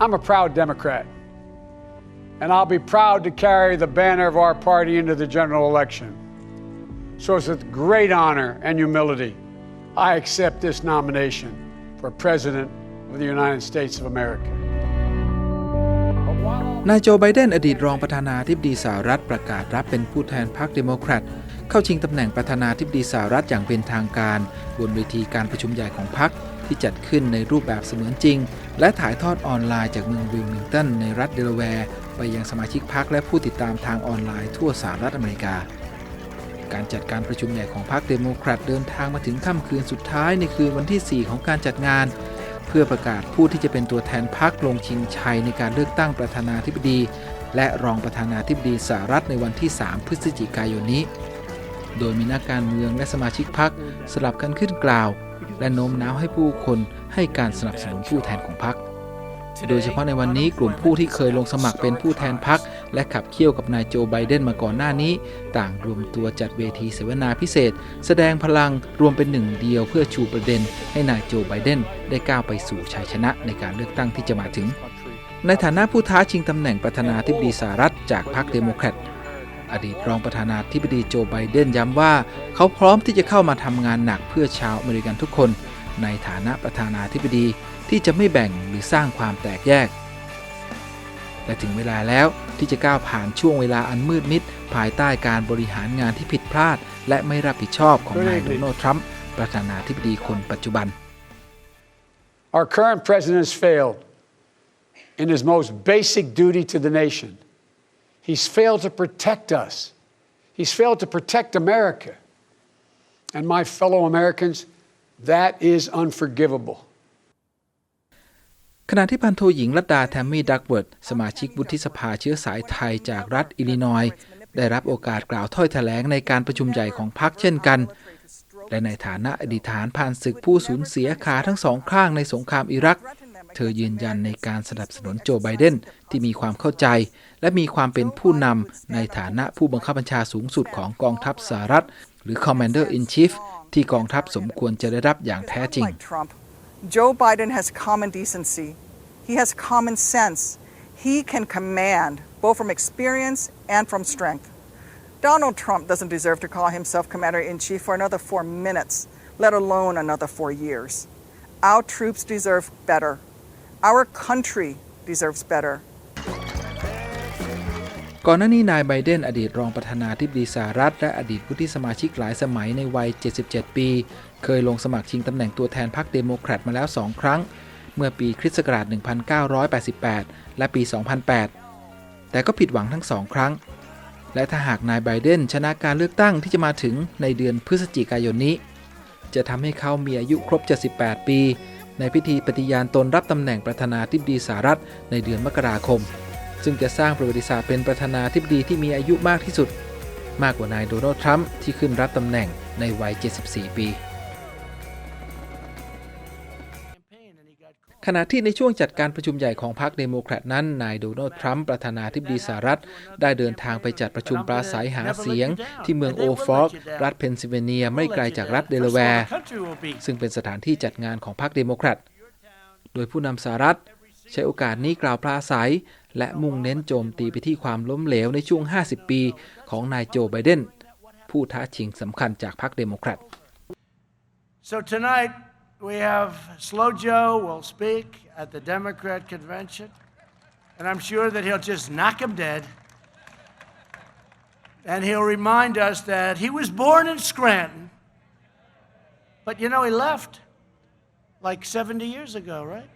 I'm a proud Democrat, and I'll be proud to carry the banner of our party into the general election. So it's with great honor and humility I accept this nomination for President of the United States of America. นายโจไบเดนอดีตรองประธานาธิบดีสหรัฐประกาศรับเป็นผู้แทนพรรคเดโมแครต เข้าชิงตำแหน่งประธานาธิบดีสหรัฐอย่างเป็นทางการ บนเวทีการประชุมใหญ่ของพรรคที่จัดขึ้นในรูปแบบเสมือนจริง และถ่ายทอดออนไลน์จากเมืองวิลมิงตันในรัฐเดลาแวร์ ไปยังสมาชิกพรรคและผู้ติดตามทางออนไลน์ทั่วสหรัฐอเมริกา การจัดการประชุมใหญ่ของพรรคเดโมแครตเดินทางมาถึงค่ำคืนสุดท้ายในคืนวันที่ 4 ของการจัดงาน เพื่อประกาศผู้ที่จะเป็นตัวแทนพรรคลงชิงชัยในการเลือกตั้งประธานาธิบดี และรองประธานาธิบดีสหรัฐในวันที่ 3 พฤศจิกายนนี้ โดยมีนักการเมืองและสมาชิกพรรคสลับกันขึ้นกล่าว และโน้มน้าวให้ผู้คนให้การสนับสนุนผู้แทนของพรรคโดยเฉพาะในวันนี้กลุ่มผู้ที่เคยลงสมัครเป็นผู้แทนพรรคและขับเคี่ยวกับนายโจไบเดนมาก่อนหน้านี้ ต่างรวมตัวจัดเวทีเสวนาพิเศษ แสดงพลังรวมเป็นหนึ่งเดียวเพื่อชูประเด็น ให้นายโจไบเดนได้ก้าวไปสู่ชัยชนะในการเลือกตั้งที่จะมาถึง ในฐานะผู้ท้าชิงตำแหน่งประธานาธิบดีสหรัฐจากพรรคเดโมแครต อดีตรองประธานาธิบดีโจไบเดนย้ำว่า เขาพร้อมที่จะเข้ามาทำงานหนักเพื่อชาวอเมริกันทุกคน ในฐานะประธานาธิบดีที่จะไม่แบ่งหรือสร้างความแตกแยก และถึงเวลาแล้วที่จะก้าวผ่านช่วงเวลาอันมืดมิด ภายใต้การบริหารงานที่ผิดพลาด และไม่รับผิดชอบของนายโดนัลด์ทรัมป์ประธานาธิบดีคนปัจจุบัน Our current president has failed in his most basic duty to the nation. He's failed to protect us. He's failed to protect America. And my fellow Americans, that is unforgivable. ขณะที่พันโทหญิงรัตดาแทมมี่ดักเวิร์ดสมาชิกวุฒิสภาเชื้อสายไทยจากรัฐอิลลินอยได้รับโอกาสกล่าวถ้อยแถลงในการประชุมใหญ่ของพรรคเช่นกัน และในฐานะอดีตฐานผ่านศึกผู้สูญเสียขาทั้งสองข้างในสงครามอิรัก เธอยืนยันในการสนับสนุนโจไบเดนที่มีความเข้าใจ และมีความเป็นผู้นำในฐานะผู้บังคับบัญชาสูงสุดของกองทัพสหรัฐ หรือ Commander in Chief ที่กองทัพสมควรจะได้รับอย่างแท้จริง Joe Biden has common decency. He has common sense. He can command both from experience and from strength. Donald Trump doesn't deserve to call himself commander in chief for another four minutes, let alone another four years. Our troops deserve better. Our country deserves better. ก่อนหน้านี้นายไบเดนอดีตรองประธานาธิบดีสหรัฐ และอดีตผู้ที่สมาชิกหลายสมัยในวัย 77 ปี เคยลงสมัครชิงตำแหน่งตัวแทนพรรคเดโมแครตมาแล้ว 2 ครั้ง เมื่อปีคริสต์ศักราช 1988 และปี 2008 แต่ก็ผิดหวังทั้งสองครั้ง และถ้าหากนายไบเดนชนะการเลือกตั้งที่จะมาถึงในเดือนพฤศจิกายนนี้ จะทำให้เขามีอายุครบ 78 ปี ในพิธีปฏิญาณตนรับตำแหน่งประธานาธิบดีสหรัฐในเดือนมกราคม ซึ่งจะสร้างประวัติศาสตร์เป็นประธานาธิบดีที่มีอายุมากที่สุด มากกว่านายโดนัลด์ทรัมป์ที่ขึ้นรับตำแหน่งในวัย 74 ปี ขณะที่ในช่วงจัดการประชุมใหญ่ของพรรคเดโมแครตนั้น นายโดนัลด์ทรัมป์ประธานาธิบดีสหรัฐ ได้เดินทางไปจัดประชุมปราศัยหาเสียง ที่เมืองโอฟอร์กรัฐเพนซิลเวเนีย ไม่ไกลจากรัฐเดลาแวร์ ซึ่งเป็นสถานที่จัดงานของพรรคเดโมแครต โดยผู้นำสหรัฐ ใช้โอกาสนี้กล่าวปราศัย และมุ่งเน้นโจมตีไปที่ความล้มเหลวในช่วง 50 ปี ของนายโจไบเดนผู้ท้าชิงสำคัญจากพรรคเดโมแครต So tonight we have Slow Joe will speak at the Democrat convention, and I'm sure that he'll just knock him dead. And he'll remind us that he was born in Scranton, but you know, he left like 70 years ago, right?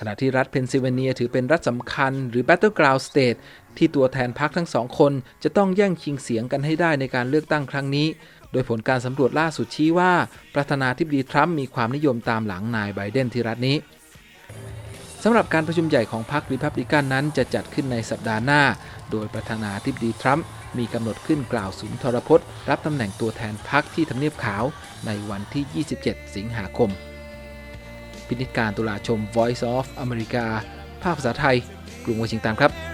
ขณะที่รัฐเพนซิลเวเนียถือเป็นรัฐสำคัญหรือ Battleground State ที่ตัวแทนพรรคทั้งสองคนจะต้องแย่งชิงเสียงกันให้ได้ในการเลือกตั้งครั้งนี้ โดยผลการสำรวจล่าสุดชี้ว่าประธานาธิบดีทรัมป์มีความนิยมตามหลังนายไบเดนที่รัฐนี้สำหรับการประชุมใหญ่ของพรรคริพับลิกันนั้นจะจัดขึ้นในสัปดาห์หน้า โดยประธานาธิบดีทรัมป์มีกำหนดขึ้นกล่าวสุนทรพจน์ รับตำแหน่งตัวแทนพรรคที่ทำเนียบขาวในวันที่ 27 สิงหาคม พินิจการตุลาชม Voice of America ภาคภาษาไทย กรุงวอชิงตันครับ